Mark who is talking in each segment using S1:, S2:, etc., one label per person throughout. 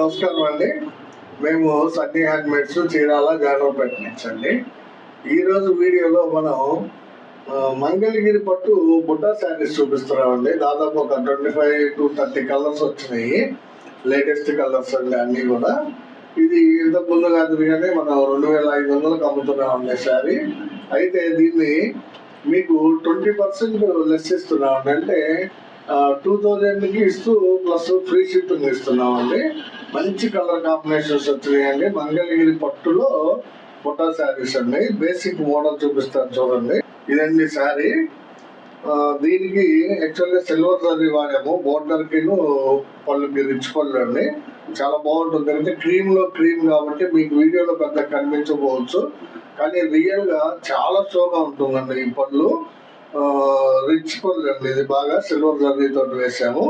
S1: నమస్కారం అండి. మేము సన్నీ హ్యాండ్మేడ్స్ చీరాల జానవపేట నుంచి అండి ఈరోజు వీడియోలో మనం మంగళగిరి పట్టు బుట్టా శారీస్ చూపిస్తున్నామండి. దాదాపు ఒక twenty five to thirty colours వచ్చినాయి. లేటెస్ట్ కలర్స్ అండి అన్నీ కూడా. ఇది ఇంతకు ముందు కాదు కానీ మనం రెండు వేల ఐదు వందలకు అమ్ముతున్నామండి శారీ. అయితే దీన్ని మీకు ట్వంటీ పర్సెంట్ లెస్ ఇస్తున్నామండి. అంటే టూ థౌజండ్కి ఇస్తూ ప్లస్ ఫ్రీ షిప్పింగ్ ఇస్తున్నామండి. మంచి కలర్ కాంబినేషన్స్ వచ్చినాయండి. మంగళగిరి పట్టులో ఫోటో శారీస్ అండి. బేసిక్ మోడల్ చూపిస్తాను చూడండి. ఇదండి శారీ దీనికి యాక్చువల్గా సిల్వర్ జరీ వాడాము. బోర్డర్కి పళ్ళు పళ్ళుకి రిచ్ పళ్ళు అండి చాలా బాగుంటుంది. అంటే క్రీమ్లో క్రీమ్ కాబట్టి మీకు వీడియోలో పెద్ద కనిపించకపోవచ్చు. కానీ రియల్గా చాలా షోగా ఉంటుందండి ఈ పళ్ళు. రిచ్ పళ్ళు అండి. ఇది బాగా సిల్వర్ జర్నీ తోటి వేసాము.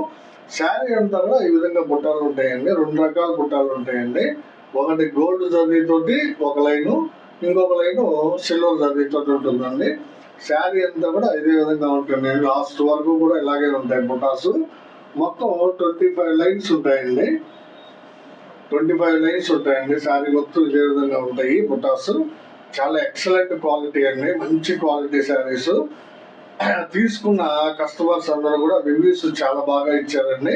S1: శారీ అంతా కూడా ఈ విధంగా బుట్టాలు ఉంటాయండి. రెండు రకాల బుట్టాలు ఉంటాయండి. ఒకటి గోల్డ్ జర్నీ తోటి ఒక లైను ఇంకొక లైను సిల్వర్ జరీ తోటి ఉంటుందండి. శారీ అంతా కూడా ఇదే విధంగా ఉంటుంది లాస్ట్ వరకు కూడా ఇలాగే ఉంటాయి బుటాస్. మొత్తం ట్వంటీ ఫైవ్ లైన్స్ ఉంటాయండి. ట్వంటీ ఫైవ్ లైన్స్ ఉంటాయండి. శారీ మొత్తం ఇదే విధంగా ఉంటాయి బుటాస్. చాలా ఎక్సలెంట్ క్వాలిటీ అండి. మంచి క్వాలిటీ శారీస్. తీసుకున్న కస్టమర్స్ అందరూ కూడా రివ్యూస్ చాలా బాగా ఇచ్చారండి.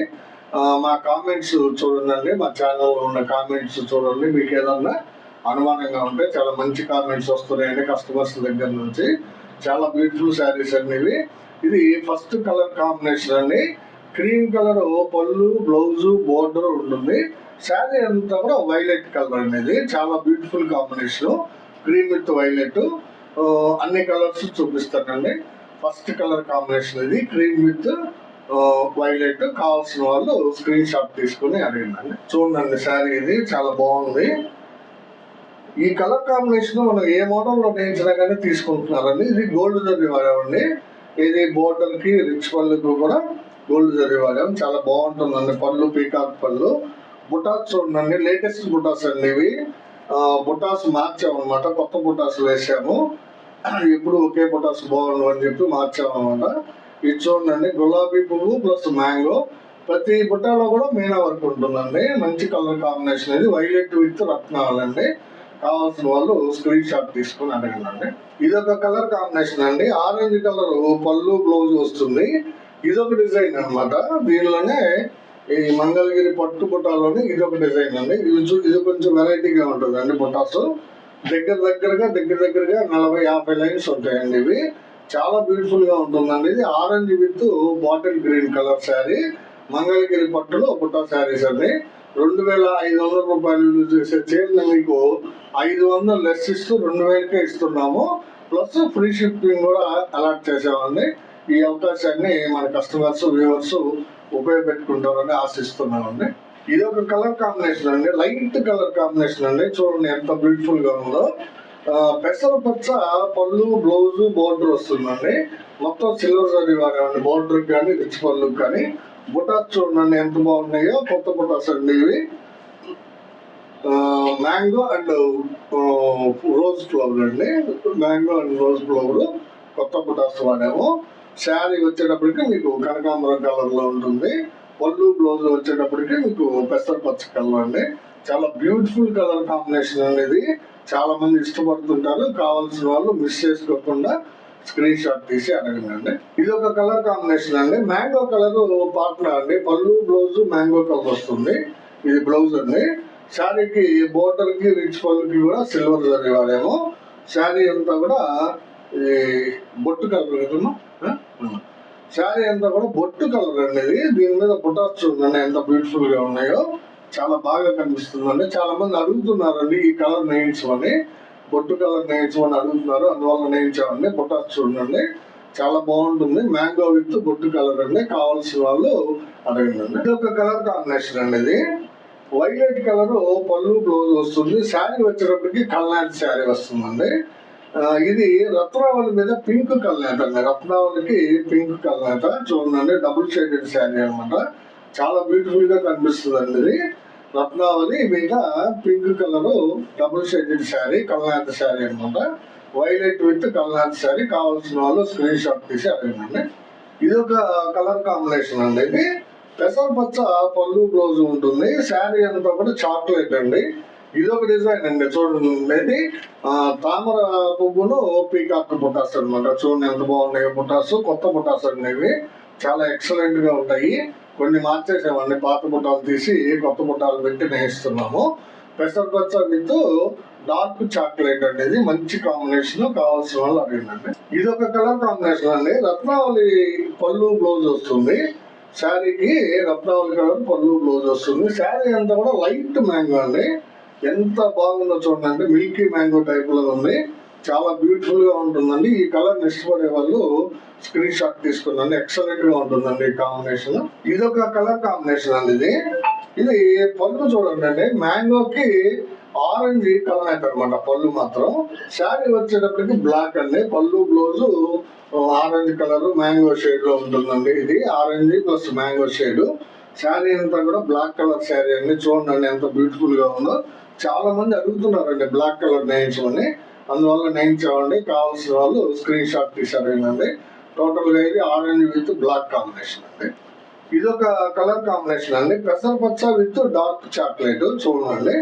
S1: మా కామెంట్స్ చూడండి మా ఛానల్లో ఉన్న కామెంట్స్ చూడండి. మీకు ఏదన్నా అనుమానంగా ఉంటే చాలా మంచి కామెంట్స్ వస్తున్నాయండి కస్టమర్స్ దగ్గర నుంచి. చాలా బ్యూటిఫుల్ శారీస్ అండి ఇవి. ఇది ఫస్ట్ కలర్ కాంబినేషన్ అండి. క్రీమ్ కలర్ పళ్ళు బ్లౌజు బోర్డర్ ఉంటుంది. శారీ అంతా కూడా వైలెట్ కలర్ అనేది చాలా beautiful combination cream with violet అన్ని కలర్స్ చూపిస్తానండి. ఫస్ట్ కలర్ కాంబినేషన్ ఇది. క్రీమ్ విత్ వైలెట్ కావాల్సిన వాళ్ళు స్క్రీన్ షాట్ తీసుకుని అడిగిందండి చూడండి శారీ ఇది చాలా బాగుంది. ఈ కలర్ కాంబినేషన్ మనం ఏ మోడల్లో నేయించినా కానీ తీసుకుంటున్నారండి. ఇది గోల్డ్ జరీ వాడామండి ఇది బోర్డర్కి రిచ్ పళ్ళుకు కూడా గోల్డ్ జరీ వాడాం. చాలా బాగుంటుందండి పళ్ళు పీకాక్ పళ్ళు. బుటాస్ చూడండి లేటెస్ట్ బుటాస్ అండి ఇవి. బుటాస్ మార్చాము అనమాట కొత్త బుటాస్ వేసాము. ఎప్పుడు ఒకే బుటాస్ బాగుండు అని చెప్పి మార్చామన్నమాట ఇది చూడండి గులాబీ పువ్వు ప్లస్ మ్యాంగో. ప్రతి బుట్టలో కూడా మీనా వర్క్ ఉంటుందండి. మంచి కలర్ కాంబినేషన్ ఇది. వైలెట్ విత్ రత్నాలండి. కావాల్సిన వాళ్ళు స్క్రీన్ షాట్ తీసుకుని అడగండి. ఇది ఒక కలర్ కాంబినేషన్ అండి. ఆరెంజ్ కలర్ పళ్ళు బ్లౌజ్ వస్తుంది. ఇదొక డిజైన్ అనమాట దీనిలోనే ఈ మంగళగిరి పట్టు బుట్టాలోని ఇదొక డిజైన్ అండి. ఇది ఇది కొంచెం వెరైటీగా ఉంటుంది అండి బుట్టాస్. దగ్గర దగ్గరగా దగ్గర దగ్గరగా నలభై యాభై లైన్స్ ఉంటాయండి ఇవి. చాలా బ్యూటిఫుల్గా ఉంటుందండి. ఇది orange with bottle green colour sari Mangalagiri పట్టులో బుట్టా శారీస్ అండి. రెండు వేల ఐదు వందల రూపాయలు యూజ్ చేసే చీరలు మీకు ఐదు వందలు లెస్ ఇస్తూ రెండు వేలకే ఇస్తున్నాము. ప్లస్ ఫ్రీ షిప్పింగ్ కూడా అలాట్ చేసామండి ఈ అవకాశాన్ని మన కస్టమర్స్ వ్యూవర్స్ ఉపయోగపెట్టుకుంటారని ఆశిస్తున్నామండి. ఇది ఒక కలర్ కాంబినేషన్ అండి. లైట్ కలర్ కాంబినేషన్ అండి. చూడండి ఎంత బ్యూటిఫుల్గా ఉందో. ఆ, పెసర పచ్చ పళ్ళు బ్లౌజ్ బోర్డర్ వస్తుందండి. మొత్తం సిల్వర్ సరీ వాడేవండి బోర్డర్ కానీ రిచ్ పళ్ళు కానీ. బుటాస్ చూడండి ఎంత బాగున్నాయో కొత్త బుటాస్ అండి ఇవి. మ్యాంగో అండ్ రోజ్ ఫ్లవర్ అండి. మ్యాంగో అండ్ రోజ్ ఫ్లవర్ కొత్త బుటాస్ వాడాము. శారీ వచ్చేటప్పటికి మీకు కనకాంబరం కలర్లో ఉంటుంది. పళ్ళు బ్లౌజ్ వచ్చేటప్పటికి మీకు పెసర పచ్చ కలర్ అండి. చాలా బ్యూటిఫుల్ కలర్ కాంబినేషన్ అనేది చాలా మంది ఇష్టపడుతుంటారు. కావాల్సిన వాళ్ళు మిస్ చేసుకోకుండా స్క్రీన్ షాట్ తీసి అడగండి. ఇది ఒక కలర్ కాంబినేషన్ అండి. మ్యాంగో కలర్ పార్ట్నర్ అండి. పళ్ళు బ్లౌజ్ మ్యాంగో కలర్ వస్తుంది. ఇది బ్లౌజ్ అండి. శారీకి బోర్డర్కి రిచ్ పళ్ళుకి కూడా సిల్వర్ జరీ వాడాము. శారీ అంతా కూడా ఈ బొట్టు కలర్ కదమ్మా? శారీ అంతా కూడా బొట్టు కలర్ అండి. ఇది దీని మీద బుటాస్ చూడండి ఎంత బ్యూటిఫుల్గా ఉన్నాయో చాలా బాగా కనిపిస్తుందండి. చాలా మంది అడుగుతున్నారండి ఈ కలర్ నేయించమని. బొట్టు కలర్ నేయించమని అడుగుతున్నారు. అందువల్ల నేయించామండి. బుటాస్ చూడండి చాలా బాగుంటుంది. మ్యాంగో విత్ బొట్టు కలర్ అండి. కావాల్సిన వాళ్ళు అడగండి. ఇది ఒక కలర్ కాంబినేషన్ అండి ఇది. వైలెట్ కలర్ పళ్ళు బ్లౌజ్ వస్తుంది. శారీ వచ్చేటప్పటికి కల్నాటి శారీ వస్తుందండి. ఇది రత్నావళి మీద పింక్ కల్నేత అండి. రత్నావళికి పింక్ కల్నేత. చూడండి డబుల్ షేడెడ్ శారీ అన్నమాట. చాలా బ్యూటిఫుల్గా కనిపిస్తుంది అండి ఇది. రత్నావళి మీద pink colour double shaded sari కల్నాథ sari అన్నమాట. వైలెట్ విత్ కల్నాథ శారీ. కావాల్సిన వాళ్ళు స్క్రీన్ షాట్ తీసి అడగండి. ఇది ఒక కలర్ కాంబినేషన్ అండి ఇది. పెసరపచ్చ పళ్ళు బ్లౌజ్ ఉంటుంది. శారీ అంతా కూడా చాక్లెట్ అండి. ఇది ఒక డిజైన్ అండి. చూడండి ఇది తామర పువ్వును పీకాక్ పుట్టాస్ అనమాట చూడండి ఎంత బాగున్నాయి పుట్టాస్ కొత్త పుట్టాస్ అండి ఇవి. చాలా ఎక్సలెంట్గా ఉంటాయి. కొన్ని మార్చేసామండి పాత పుట్టాలు తీసి కొత్త పుట్టాలు పెట్టి నేయిస్తున్నాము పెసరపచ్చ విత్ డార్క్ చాక్లెట్ అనేది మంచి కాంబినేషన్ కావాల్సిన వాళ్ళు అడిగిందండి ఇది ఒక కలర్ కాంబినేషన్ అండి. రత్నావళి పళ్ళు బ్లౌజ్ వస్తుంది. శారీకి రత్నావళి కలర్ పళ్ళు బ్లౌజ్ వస్తుంది. శారీ అంతా కూడా లైట్ మ్యాంగో అండి. ఎంత బాగుందో చూడండి. మిల్కీ మ్యాంగో టైప్లో ఉంది. చాలా బ్యూటిఫుల్గా ఉంటుందండి. ఈ కలర్ ఇష్టపడే వాళ్ళు స్క్రీన్ షాట్ తీసుకున్నాను. ఎక్సలెంట్గా ఉంటుందండి ఈ కాంబినేషన్ ఇది ఒక కలర్ కాంబినేషన్ అండి ఇది. ఇది పళ్ళు చూడండి అండి. మ్యాంగోకి ఆరెంజ్ కలర్ అయితే అనమాట పళ్ళు మాత్రం. శారీ వచ్చేటప్పటికి బ్లాక్ అండి. పళ్ళు బ్లౌజు ఆరెంజ్ కలర్ మ్యాంగో షేడ్లో ఉంటుందండి ఇది. Orange plus mango shade sari అంతా కూడా బ్లాక్ కలర్ శారీ అండి. చూడండి ఎంత బ్యూటిఫుల్గా ఉందో. చాలా మంది అడుగుతున్నారండి బ్లాక్ కలర్ నేయించమని అందువల్ల నేయించామండి కావాల్సిన వాళ్ళు స్క్రీన్ షాట్ తీసారేనండి టోటల్గా ఇది ఆరెంజ్ విత్ బ్లాక్ కాంబినేషన్ అండి. ఇది ఒక కలర్ కాంబినేషన్ అండి. పెసరపచ్చ విత్ డార్క్ చాక్లెట్ చూడండి.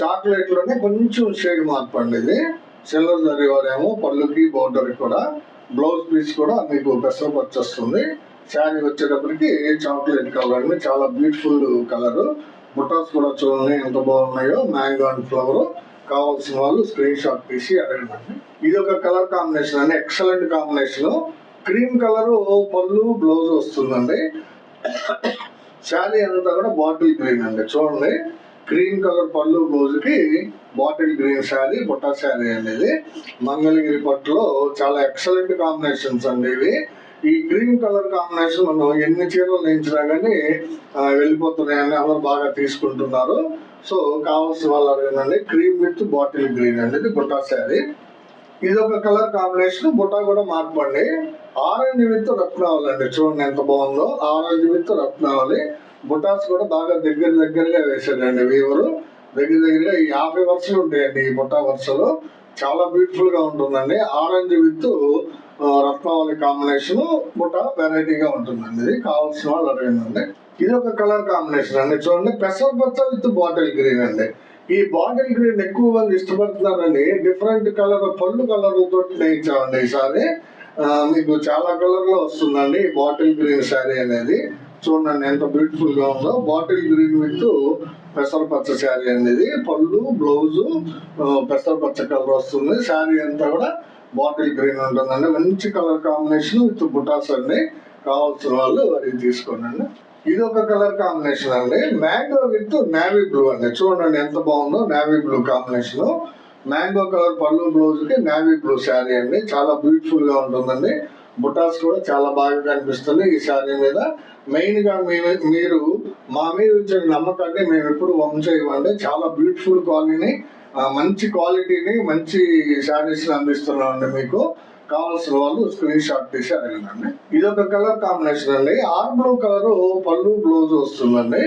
S1: చాక్లెట్లోనే కొంచెం షేడ్ మార్పు అండి ఇది. సిల్వర్ జరీ వారేమో పళ్ళుకి బోర్డర్ కూడా. బ్లౌజ్ పీస్ కూడా మీకు పెసరపచ్చ వస్తుంది శారీ వచ్చేటప్పటికి చాక్లెట్ కలర్ అండి చాలా బ్యూటిఫుల్ కలర్ బుటాస్ కూడా చూడండి ఎంత బాగున్నాయో. మ్యాంగో అండ్ ఫ్లవర్ కావాల్సిన వాళ్ళు స్క్రీన్ షాట్ తీసి అడగండి. ఇది ఒక కలర్ కాంబినేషన్ అండి. ఎక్సలెంట్ కాంబినేషన్ క్రీమ్ కలర్ పళ్ళు బ్లౌజ్ వస్తుందండి. శారీ అంతా కూడా బాటిల్ గ్రీన్ అండి. చూడండి. క్రీమ్ కలర్ పళ్ళు బ్లౌజ్కి బాటిల్ గ్రీన్ శారీ బుట్టా శారీ అనేది. మంగళగిరి పట్టులో చాలా ఎక్సలెంట్ కాంబినేషన్స్ అండి ఇవి. ఈ గ్రీన్ కలర్ కాంబినేషన్ మనం ఎన్ని చీరలు నేయించినా కానీ వెళ్ళిపోతున్నాయని అందరూ బాగా తీసుకుంటున్నారు. సో కావాల్సిన వాళ్ళు అడగండి. క్రీమ్ విత్ బాటిల్ గ్రీన్ అండి బుట్టా శారీ ఇది ఒక కలర్ కాంబినేషన్ బుట్టా కూడా మార్పండి ఆరెంజ్ విత్ రత్నావళి అండి. చూడండి ఎంత బాగుందో. ఆరెంజ్ విత్ రత్నావళి. బుటాస్ కూడా బాగా దగ్గర దగ్గరగా వేసాడండి వీవరు. దగ్గర దగ్గరగా ఈ యాభై వరుసలు ఉంటాయండి ఈ బుట్టా వరుసలు. చాలా బ్యూటిఫుల్గా ఉంటుందండి. ఆరెంజ్ విత్ రత్నావళి కాంబినేషన్ బుట్ట వెరైటీగా ఉంటుందండి. ఇది కావాల్సిన వాళ్ళు అడగండి. ఇది ఒక కలర్ కాంబినేషన్ అండి. చూడండి పెసర్ పచ్చ విత్ బాటిల్ గ్రీన్ అండి. ఈ బాటిల్ గ్రీన్ ఎక్కువ మంది ఇష్టపడుతున్నారండి. డిఫరెంట్ కలర్ పళ్ళు కలర్ తోటి నేయించామండి ఈసారి మీకు చాలా కలర్లో వస్తుందండి ఈ బాటిల్ గ్రీన్ శారీ అనేది. చూడండి ఎంత బ్యూటిఫుల్గా ఉందో. బాటిల్ గ్రీన్ విత్ పెసర పచ్చ శారీ అనేది పళ్ళు బ్లౌజ్ పెసర పచ్చ కలర్ వస్తుంది. శారీ అంతా కూడా బాటిల్ గ్రీన్ ఉంటుందండి మంచి కలర్ కాంబినేషన్ విత్ బుటాస్ అండి కావాల్సిన వాళ్ళు అది తీసుకోండి. ఇది ఒక కలర్ కాంబినేషన్ అండి. మ్యాంగో విత్ నావీ బ్లూ అండి. చూడండి ఎంత బాగుందో navy blue combination mango colour పళ్ళు బ్లౌజ్కి నావీ బ్లూ శారీ అండి. చాలా బ్యూటిఫుల్గా ఉంటుందండి. బుటాస్ కూడా చాలా బాగా కనిపిస్తుంది ఈ శారీ మీద. మెయిన్గా మీరు మా మీద ఇచ్చిన నమ్మకాన్ని మేము ఎప్పుడు వంచేయమండి చాలా బ్యూటిఫుల్ క్వాలిటీని మంచి క్వాలిటీని మంచి శారీస్ అందిస్తున్నామండి మీకు. కావాల్సిన వాళ్ళు స్క్రీన్ షాట్ తీసి అడగండి. ఇది ఒక కలర్ కాంబినేషన్ అండి. ఆర్ బ్లూ కలర్ పళ్ళు బ్లౌజ్ వస్తుందండి.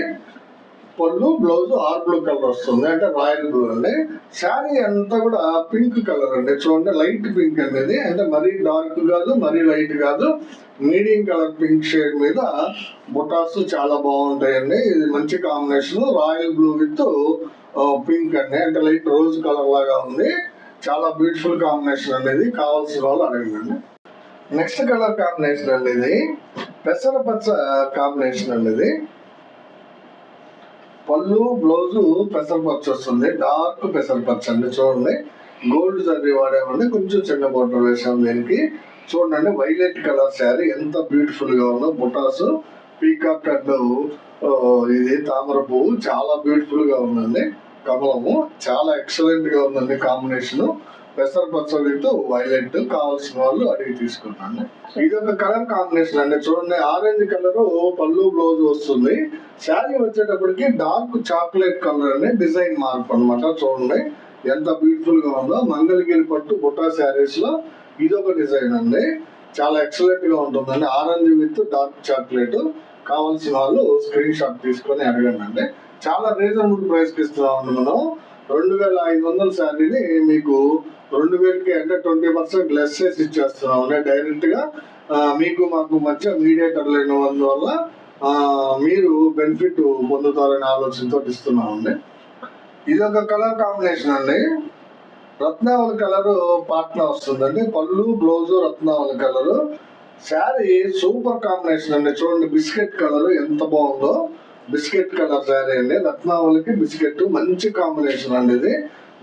S1: పళ్ళు బ్లౌజ్ ఆర్ బ్లూ కలర్ వస్తుంది. అంటే రాయల్ బ్లూ అండి. శారీ అంతా కూడా పింక్ కలర్ అండి. చూడండి లైట్ పింక్ అనేది. అంటే మరీ డార్క్ కాదు మరీ లైట్ కాదు. మీడియం కలర్ పింక్ షేడ్ మీద బుటాస్ చాలా బాగుంటాయండి. ఇది మంచి combination. Royal blue with pink అంటే లైట్ రోజ్ కలర్ లాగా ఉంది. చాలా బ్యూటిఫుల్ కాంబినేషన్ అనేది కావాల్సిన వాళ్ళు అడగండి. నెక్స్ట్ కలర్ కాంబినేషన్ అండి ఇది పెసర పచ్చ కాంబినేషన్ అండి ఇది పళ్ళు బ్లౌజు పెసరపచ్చ వస్తుంది. డార్క్ పెసరపచ్చ అండి చూడండి. గోల్డ్ జరీ వాడేమండి కొంచెం చిన్న బోర్డర్ వేసాం దీనికి. చూడండి వైలెట్ కలర్ శారీ ఎంత బ్యూటిఫుల్గా ఉందో. బుటాస్ పీకాక్ అండ్ ఇది తామర పువ్వు చాలా బ్యూటిఫుల్గా ఉందండి. కమలము చాలా ఎక్సలెంట్గా ఉందండి కాంబినేషన్ పెసర విత్ వైలెట్ కావాల్సిన వాళ్ళు అడిగి తీసుకున్నాను ఇది ఒక కలర్ కాంబినేషన్ అండి. చూడండి ఆరెంజ్ కలర్ పళ్ళు బ్లౌజ్ వస్తుంది. శారీ వచ్చేటప్పటికి డార్క్ చాక్లెట్ కలర్ అని డిజైన్ మార్పు అన్నమాట. చూడండి ఎంత బ్యూటిఫుల్గా ఉందో. మంగళగిరి పట్టు బుట్టా శారీస్లో ఇది ఒక డిజైన్ అండి. చాలా ఎక్సలెంట్గా ఉంటుందండి. ఆరెంజ్ విత్ డార్క్ చాక్లెట్ కావాల్సిన వాళ్ళు స్క్రీన్ షాట్ తీసుకొని అడగండి అండి. చాలా రీజనబుల్ ప్రైస్కి ఇస్తున్నామండి మనం. రెండు వేల ఐదు వందల శారీని మీకు రెండు వేలకి అంటే ట్వంటీ పర్సెంట్ లెస్ చేసి ఇచ్చేస్తున్నాం అంటే డైరెక్ట్గా. మీకు మాకు మధ్య మీడియేటర్ లేని వల్ల మీరు బెనిఫిట్ పొందుతారనే ఆలోచనతో ఇస్తున్నామండి. ఇది ఒక కలర్ కాంబినేషన్ అండి. రత్నావళి కలర్ పాట్నా వస్తుందండి. పళ్ళు బ్లౌజు రత్నావళి కలరు శారీ సూపర్ కాంబినేషన్ అండి. చూడండి బిస్కెట్ కలర్ ఎంత బాగుందో. బిస్కెట్ కలర్ శారీ అండి. రత్నావళికి బిస్కెట్ మంచి కాంబినేషన్ అండి ఇది.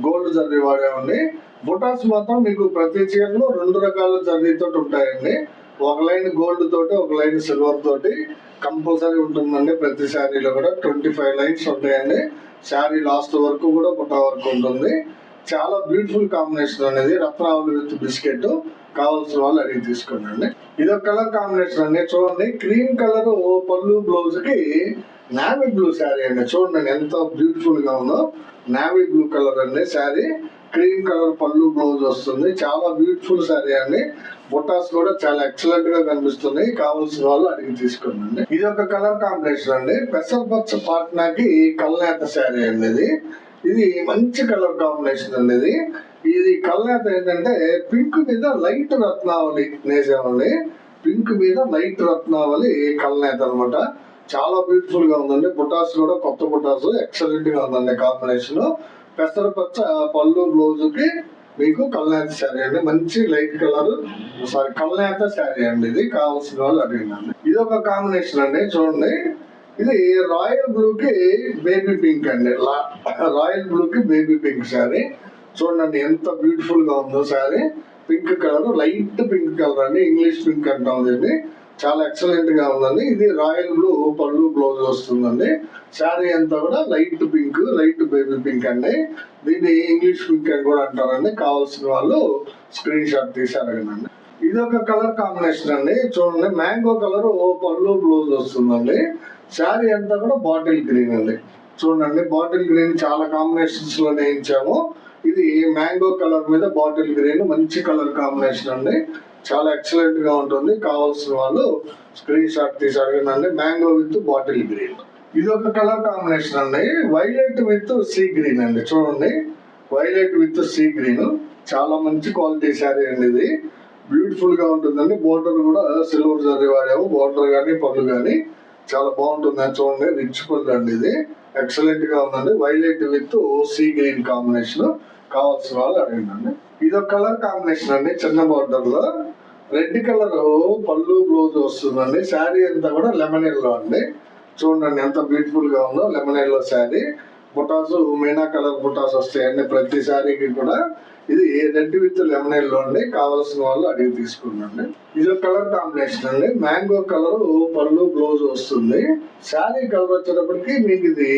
S1: గోల్డ్ జర్రీ వాడామండి. బుటాస్ మాత్రం మీకు ప్రతి చీరలో రెండు రకాల జర్రీతో ఉంటాయండి. ఒక లైన్ గోల్డ్ తోటి ఒక లైన్ సిల్వర్ తోటి కంపల్సరీ ఉంటుందండి ప్రతి శారీలో కూడా. ట్వంటీ ఫైవ్ లైన్స్ ఉంటాయండి. శారీ లాస్ట్ వరకు కూడా బుట్ట వరకు ఉంటుంది. చాలా బ్యూటిఫుల్ కాంబినేషన్ అనేది రత్నావళి విత్ బిస్కెట్. కావాల్సిన వాళ్ళు అడిగి తీసుకోండి ఇది ఒక కలర్ కాంబినేషన్ అండి. చూడండి క్రీమ్ కలర్ పళ్ళు బ్లౌజ్కి నావీ బ్లూ శారీ అండి. చూడండి ఎంత బ్యూటిఫుల్గా ఉందో. నావీ బ్లూ కలర్ అండి శారీ. క్రీమ్ కలర్ పళ్ళు బ్లౌజ్ వస్తుంది. చాలా బ్యూటిఫుల్ శారీ అండి. బుట్టాస్ కూడా చాలా ఎక్సలెంట్గా కనిపిస్తున్నాయి కావాల్సిన వాళ్ళు అడిగి తీసుకోండి. ఇది ఒక కలర్ కాంబినేషన్ అండి. పెసరపచ్చ పాట్నాకి కల్నేత శారీ అండి ఇది. ఇది మంచి కలర్ కాంబినేషన్ అండి ఇది. ఇది కల్నేత ఏంటంటే పింక్ మీద లైట్ రత్నావళి నేసామండి పింక్ మీద లైట్ రత్నావళి కల్నేత అన్నమాట. చాలా బ్యూటిఫుల్గా ఉందండి. బుటాస్ కూడా కొత్త బుటాస్. ఎక్సలెంట్గా ఉందండి కాంబినేషన్ పెసరపచ్చ పళ్ళు బ్లౌజ్కి మీకు కల్నేత శారీ అండి. మంచి లైట్ కలర్. సారీ కల్నేత శారీ అండి ఇది. కావాల్సిన వాళ్ళు అడిగిందండి ఇది ఒక కాంబినేషన్ అండి. చూడండి. ఇది రాయల్ బ్లూ కి బేబీ పింక్ అండి. లా- రాయల్ బ్లూ కి బేబీ పింక్ శారీ. చూడండి ఎంత బ్యూటిఫుల్గా ఉందో sorry pink colour light pink colour అండి. ఇంగ్లీష్ పింక్ అంటాం దీన్ని. చాలా ఎక్సలెంట్గా ఉందండి. ఇది రాయల్ బ్లూ పళ్ళు బ్లౌజ్ వస్తుందండి. శారీ అంతా కూడా light pink light baby pink అండి. దీన్ని ఇంగ్లీష్ పింక్ అని కూడా అంటారండి. కావాల్సిన వాళ్ళు స్క్రీన్ షాట్ తీసి ఇది ఒక కలర్ కాంబినేషన్ అండి. చూడండి మ్యాంగో కలర్ పళ్ళు బ్లౌజ్ వస్తుందండి. శారీ అంతా కూడా బాటిల్ గ్రీన్ అండి. చూడండి బాటిల్ గ్రీన్ చాలా కాంబినేషన్స్లో నేయించాము ఇది మ్యాంగో కలర్ మీద బాటిల్ గ్రీన్ మంచి కలర్ కాంబినేషన్ అండి. చాలా ఎక్సలెంట్గా ఉంటుంది. కావాల్సిన వాళ్ళు స్క్రీన్ షాట్ తీసి అడగనండి మ్యాంగో విత్ బాటిల్ గ్రీన్. ఇది ఒక కలర్ కాంబినేషన్ అండి. వైలెట్ విత్ సీ గ్రీన్ అండి. చూడండి. Violet with sea green. చాలా మంచి క్వాలిటీ శారీ అండి ఇది. బ్యూటిఫుల్గా ఉంటుందండి. బోర్డర్ కూడా సిల్వర్ జరీ వాడాము. బోర్డర్ కానీ పళ్ళు కానీ చాలా బాగుంటుంది చూడండి రిచ్ ఫుడ్ అండి ఇది. ఎక్సలెంట్గా ఉందండి. Violet with sea green combination కావాల్సిన వాళ్ళు అడగండి. ఇది ఒక కలర్ కాంబినేషన్ అండి చిన్న బార్డర్లో. రెడ్ కలర్ పళ్ళు బ్లౌజ్ వస్తుందండి. శారీ అంతా కూడా లెమన్ ఎల్లో అండి. చూడండి ఎంత బ్యూటిఫుల్గా ఉందో లెమన్ ఎల్లో శారీ బుటాస్ మీనా కలర్ బుటాస్ వస్తాయండి ప్రతి శారీకి కూడా. ఇది రెడ్ విత్ లెమన్ ఎల్లో అండి కావాల్సిన వాళ్ళు అడిగి తీసుకున్నాండి. ఇది ఒక కలర్ కాంబినేషన్ అండి. మ్యాంగో కలర్ పళ్ళు బ్లౌజ్ వస్తుంది. శారీ కలర్ వచ్చేటప్పటికి మీకు ఇది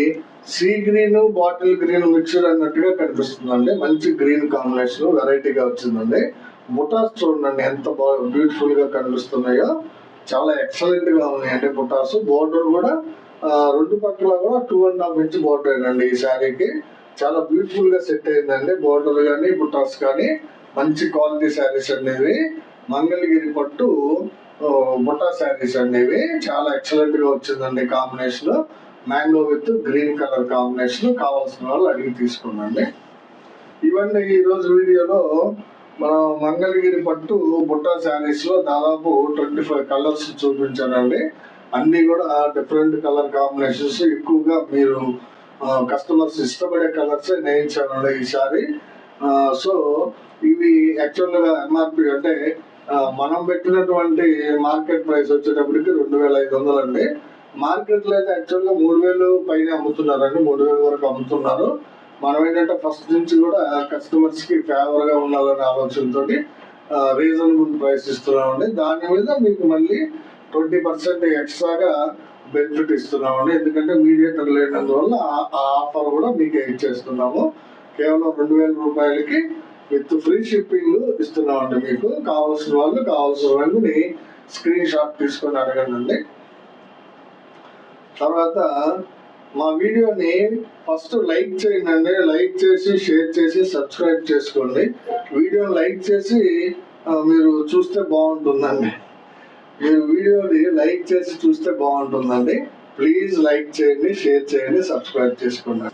S1: sea green bottle green mixture అన్నట్టుగా కనిపిస్తుందండి. మంచి గ్రీన్ కాంబినేషన్ వెరైటీగా వచ్చిందండి. బుటాస్ చూడండి ఎంత బ్యూటిఫుల్గా కనిపిస్తున్నాయో. చాలా ఎక్సలెంట్గా ఉన్నాయండి బుటాస్. బోర్డర్ కూడా రెండు పక్కల కూడా two and half inch border అండి ఈ శారీకి. చాలా బ్యూటిఫుల్గా సెట్ అయిందండి. బోర్డర్ కానీ బుటాస్ కానీ మంచి క్వాలిటీ శారీస్ అనేవి. మంగళగిరి పట్టు బుటా శారీస్ అనేవి. చాలా ఎక్సలెంట్గా వచ్చిందండి combination mango with green colour combination కావాల్సిన వాళ్ళు అడిగి తీసుకున్నాండి ఇవన్నీ ఈ రోజు వీడియోలో మనం మంగళగిరి పట్టు బుట్టా శారీస్లో దాదాపు ట్వంటీ ఫైవ్ కలర్స్ చూపించానండి. అన్ని కూడా డిఫరెంట్ కలర్ కాంబినేషన్స్ ఎక్కువగా మీరు కస్టమర్స్ ఇష్టపడే కలర్స్ నేయించాను ఈసారి సో ఇవి యాక్చువల్గా ఎంఆర్పి అంటే మనం పెట్టినటువంటి మార్కెట్ ప్రైస్ వచ్చేటప్పటికి రెండు వేల ఐదు వందలు అండి. మార్కెట్లో అయితే యాక్చువల్గా మూడు వేలు పైన అమ్ముతున్నారండి. మూడు వేల వరకు అమ్ముతున్నారు. మనం ఏంటంటే ఫస్ట్ నుంచి కూడా కస్టమర్స్కి ఫేవర్గా ఉండాలనే ఆలోచనతో రీజనబుల్ ప్రైస్ ఇస్తున్నామండి. దాని మీద మీకు మళ్ళీ ట్వంటీ పర్సెంట్ ఎక్స్ట్రాగా బెనిఫిట్ ఇస్తున్నామండి. ఎందుకంటే మీడియేటర్ లేనందువల్ల ఆ- ఆ ఆఫర్ కూడా మీకు ఇచ్చేస్తున్నాము. కేవలం రెండు వేల రూపాయలకి విత్ ఫ్రీ షిప్పింగ్ ఇస్తున్నామండి మీకు. కావాల్సిన వాళ్ళు కావాల్సిన వాళ్ళని స్క్రీన్ షాట్ తీసుకొని అడగండి తర్వాత మా వీడియోని ఫస్ట్ లైక్ చేయండి లైక్ చేసి షేర్ చేసి సబ్స్క్రైబ్ చేసుకోండి. వీడియోని లైక్ చేసి మీరు చూస్తే బాగుంటుందండి. మీరు వీడియోని లైక్ చేసి చూస్తే బాగుంటుందండి. ప్లీజ్ లైక్ చేయండి షేర్ చేయండి సబ్స్క్రైబ్ చేసుకోండి.